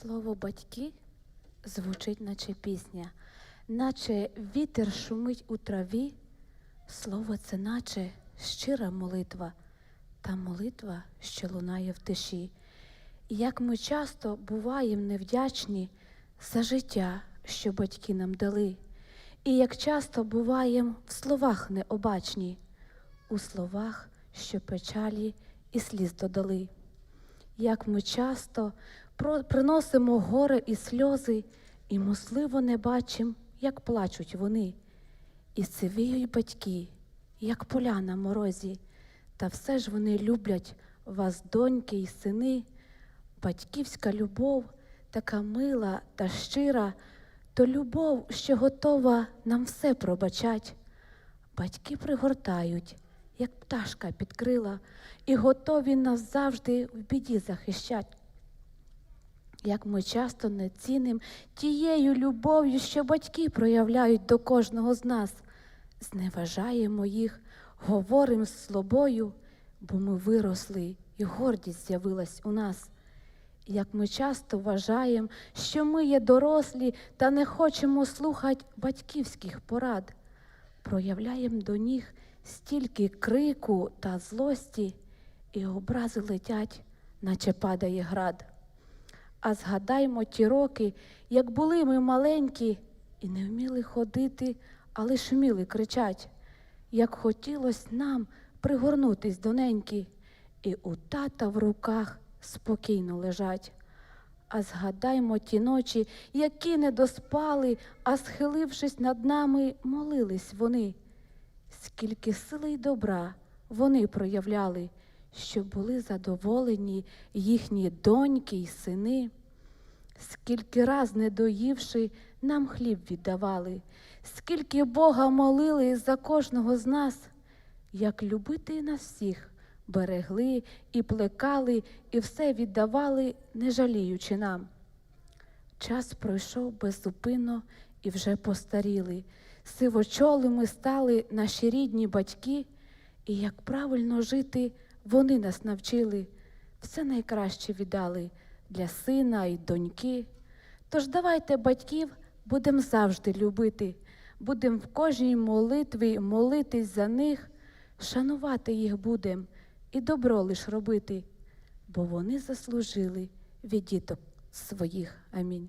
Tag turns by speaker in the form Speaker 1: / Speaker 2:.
Speaker 1: Слово батьки звучить, наче пісня, наче вітер шумить у траві. Слово це наче щира молитва, та молитва, що лунає в тиші. І як ми часто буваємо невдячні за життя, що батьки нам дали, і як часто буваємо в словах необачні, у словах, що печалі і сліз додали як ми часто приносимо горе і сльози, і, можливо, не бачимо, як плачуть вони, і сивіють батьки, як поля на морозі, та все ж вони люблять вас, доньки і сини. Батьківська любов така мила та щира, то любов, що готова нам все пробачать. Батьки пригортають, як пташка під крила, і готові нас завжди в біді захищать. Як ми часто не ціним тією любов'ю, що батьки проявляють до кожного з нас, зневажаємо їх, говоримо з слобою, бо ми виросли, і гордість з'явилась у нас. Як ми часто вважаємо, що ми є дорослі та не хочемо слухати батьківських порад, проявляємо до них стільки крику та злості, і образи летять, наче падає град. А згадаймо ті роки, як були ми маленькі, і не вміли ходити, а лиш вміли кричать, як хотілось нам пригорнутись до неньки, і у тата в руках спокійно лежать. А згадаймо ті ночі, які не доспали, а схилившись над нами, молились вони. Скільки сили й добра вони проявляли, щоб були задоволені їхні доньки й сини. Скільки раз, не доївши, нам хліб віддавали, скільки Бога молили за кожного з нас, як любити нас всіх, берегли і плекали, і все віддавали, не жаліючи нам. Час пройшов беззупинно і вже постаріли. Сивочолими стали наші рідні батьки, і як правильно жити, вони нас навчили, все найкраще віддали для сина і доньки. Тож давайте батьків будемо завжди любити, будемо в кожній молитві молитись за них, шанувати їх будем і добро лиш робити, бо вони заслужили від діток своїх. Амінь.